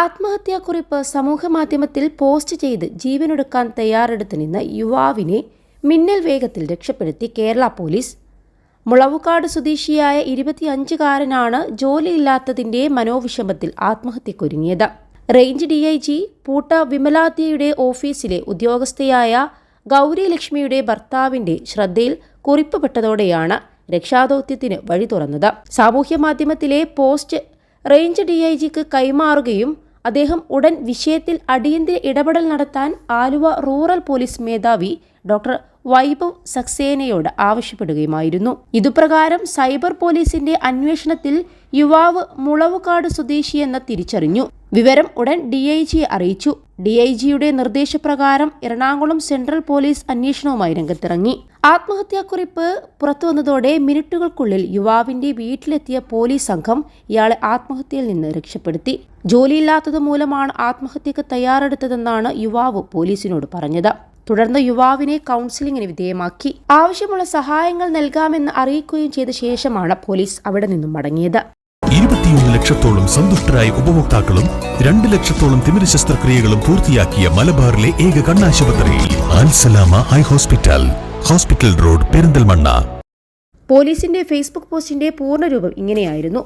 ആത്മഹത്യാക്കുറിപ്പ് സമൂഹമാധ്യമത്തിൽ പോസ്റ്റ് ചെയ്ത് ജീവനൊടുക്കാൻ തയ്യാറെടുത്ത് നിന്ന യുവാവിനെ മിന്നൽ വേഗത്തിൽ രക്ഷപ്പെടുത്തി കേരള പോലീസ്. മുളവുകാട് സ്വദേശിയായ ഇരുപത്തിയഞ്ചുകാരനാണ് ജോലിയില്ലാത്തതിന്റെ മനോവിഷമത്തിൽ ആത്മഹത്യക്കൊരുങ്ങിയത്. Range D I G Putta വിമലാദ്യയുടെ ഓഫീസിലെ ഉദ്യോഗസ്ഥയായ ഗൗരി ലക്ഷ്മിയുടെ ഭർത്താവിന്റെ ശ്രദ്ധയിൽ കുറിപ്പപ്പെട്ടതോടെയാണ് രക്ഷാദൗത്യത്തിന് വഴി തുറന്നത്. സാമൂഹ്യ മാധ്യമത്തിലെ പോസ്റ്റ് റേഞ്ച് ഡി ഐ ജിക്ക് കൈമാറുകയും അദ്ദേഹം ഉടൻ വിഷയത്തിൽ അടിയന്തര ഇടപെടൽ നടത്താൻ ആലുവ റൂറൽ പോലീസ് മേധാവി ഡോക്ടർ വൈഭവ് സക്സേനയോട് ആവശ്യപ്പെടുകയുമായിരുന്നു. ഇതുപ്രകാരം സൈബർ പോലീസിന്റെ അന്വേഷണത്തിൽ യുവാവ് മുളവുകാട് സ്വദേശിയെന്ന് തിരിച്ചറിഞ്ഞു. വിവരം ഉടൻ ഡി ഐ ജിയെ അറിയിച്ചു. ഡി ഐ ജിയുടെ നിർദ്ദേശപ്രകാരം എറണാകുളം സെൻട്രൽ പോലീസ് അന്വേഷണവുമായി രംഗത്തിറങ്ങി. ആത്മഹത്യാക്കുറിപ്പ് പുറത്തുവന്നതോടെ മിനിറ്റുകൾക്കുള്ളിൽ യുവാവിന്റെ വീട്ടിലെത്തിയ പോലീസ് സംഘം ഇയാളെ ആത്മഹത്യയിൽ നിന്ന് രക്ഷപ്പെടുത്തി. ജോലിയില്ലാത്തത് മൂലമാണ് ആത്മഹത്യക്ക് തയ്യാറെടുത്തതെന്നാണ് യുവാവ് പോലീസിനോട് പറഞ്ഞത്. തുടർന്ന് യുവാവിനെ കൗൺസിലിംഗിന് വിധേയമാക്കി. ആവശ്യമുള്ള സഹായങ്ങൾ നൽകാമെന്ന് അറിയിക്കുകയും ചെയ്ത ശേഷമാണ് പോലീസ് അവിടെ നിന്നും മടങ്ങിയത്. ലക്ഷത്തോളം സന്തുഷ്ടരായ ഉപഭോക്താക്കളും രണ്ട് ലക്ഷത്തോളം തിമിര ശസ്ത്രക്രിയകളും പൂർത്തിയാക്കിയ മലബാറിലെ ഏക കണ്ണാശുപത്രി Alsalama eye hospital hospital road Perinthalmanna. പോലീസിന്റെ ഫേസ്ബുക്ക് പോസ്റ്റിന്റെ പൂർണരൂപം ഇങ്ങനെയായിരുന്നു.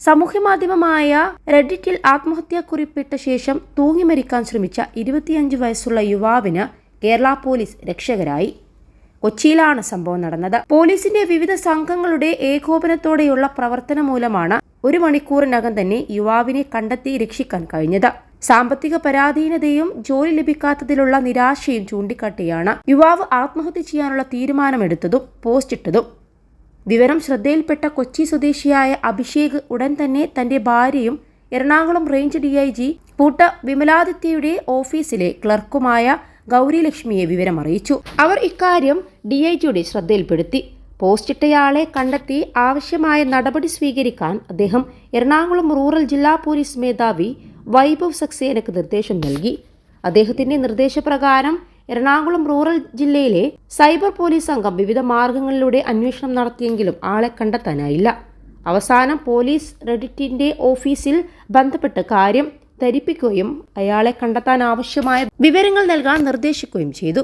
സമൂഹമാധ്യമമായ റെഡിറ്റിൽ ആത്മഹത്യാ കുറിപ്പിട്ട ശേഷം തൂങ്ങി മരിക്കാൻ ശ്രമിച്ച ഇരുപത്തിയഞ്ച് വയസ്സുള്ള യുവാവിന് കേരള പോലീസ് രക്ഷകരായി. കൊച്ചിയിലാണ് സംഭവം നടന്നത്. പോലീസിന്റെ വിവിധ സംഘങ്ങളുടെ ഏകോപനത്തോടെയുള്ള പ്രവർത്തനം മൂലമാണ് ഒരു മണിക്കൂറിനകം തന്നെ യുവാവിനെ കണ്ടെത്തി രക്ഷിക്കാൻ കഴിഞ്ഞത്. സാമ്പത്തിക പരാധീനതയും ജോലി ലഭിക്കാത്തതിലുള്ള നിരാശയും ചൂണ്ടിക്കാട്ടിയാണ് യുവാവ് ആത്മഹത്യ ചെയ്യാനുള്ള തീരുമാനമെടുത്തതും പോസ്റ്റിട്ടതും വിവരം ശ്രദ്ധയിൽപ്പെട്ട കൊച്ചി സ്വദേശിയായ അഭിഷേക് ഉടൻ തന്നെ തന്റെ ഭാര്യയും Ernakulam range D I G Putta വിമലാദിത്യയുടെ ഓഫീസിലെ ക്ലർക്കുമായ ഗൗരി ലക്ഷ്മിയെ വിവരം അറിയിച്ചു അവർ ഇക്കാര്യം ഡി ഐ ജിയുടെ ശ്രദ്ധയിൽപ്പെടുത്തി. പോസ്റ്റിട്ടയാളെ കണ്ടെത്തി ആവശ്യമായ നടപടി സ്വീകരിക്കാൻ അദ്ദേഹം എറണാകുളം റൂറൽ ജില്ലാ പോലീസ് മേധാവി വൈഭവ് സക്സേനക്ക് നിർദ്ദേശം നൽകി. അദ്ദേഹത്തിന്റെ നിർദ്ദേശപ്രകാരം എറണാകുളം റൂറൽ ജില്ലയിലെ സൈബർ പോലീസ് സംഘം വിവിധ മാർഗങ്ങളിലൂടെ അന്വേഷണം നടത്തിയെങ്കിലും ആളെ കണ്ടെത്താനായില്ല. അവസാനം പോലീസ് റെഡിറ്റിന്റെ ഓഫീസിൽ ബന്ധപ്പെട്ട് കാര്യം ധരിപ്പിക്കുകയും അയാളെ കണ്ടെത്താൻ ആവശ്യമായ വിവരങ്ങൾ നൽകാൻ നിർദ്ദേശിക്കുകയും ചെയ്തു.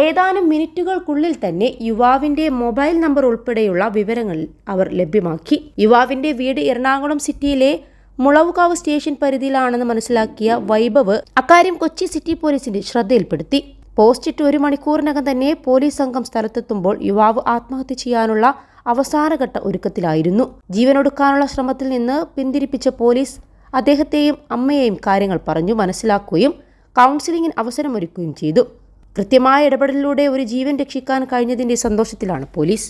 ഏതാനും മിനിറ്റുകൾക്കുള്ളിൽ തന്നെ യുവാവിന്റെ മൊബൈൽ നമ്പർ ഉൾപ്പെടെയുള്ള വിവരങ്ങൾ അവർ ലഭ്യമാക്കി. യുവാവിന്റെ വീട് എറണാകുളം സിറ്റിയിലെ മുളവുകാവ് സ്റ്റേഷൻ പരിധിയിലാണെന്ന് മനസ്സിലാക്കിയ വൈഭവ് അക്കാര്യം കൊച്ചി സിറ്റി പോലീസിന്റെ ശ്രദ്ധയിൽപ്പെടുത്തി. പോസ്റ്റിട്ട് ഒരു മണിക്കൂറിനകം തന്നെ പോലീസ് സംഘം സ്ഥലത്തെത്തുമ്പോൾ യുവാവ് ആത്മഹത്യ ചെയ്യാനുള്ള അവസാനഘട്ട ഒരുക്കത്തിലായിരുന്നു. ജീവനൊടുക്കാനുള്ള ശ്രമത്തിൽ നിന്ന് പിന്തിരിപ്പിച്ച പോലീസ് അദ്ദേഹത്തെയും അമ്മയെയും കാര്യങ്ങൾ പറഞ്ഞു മനസ്സിലാക്കുകയും കൗൺസിലിംഗിന് അവസരമൊരുക്കുകയും ചെയ്തു. കൃത്യമായ ഇടപെടലിലൂടെ ഒരു ജീവൻ രക്ഷിക്കാൻ കഴിഞ്ഞതിന്റെ സന്തോഷത്തിലാണ് പോലീസ്.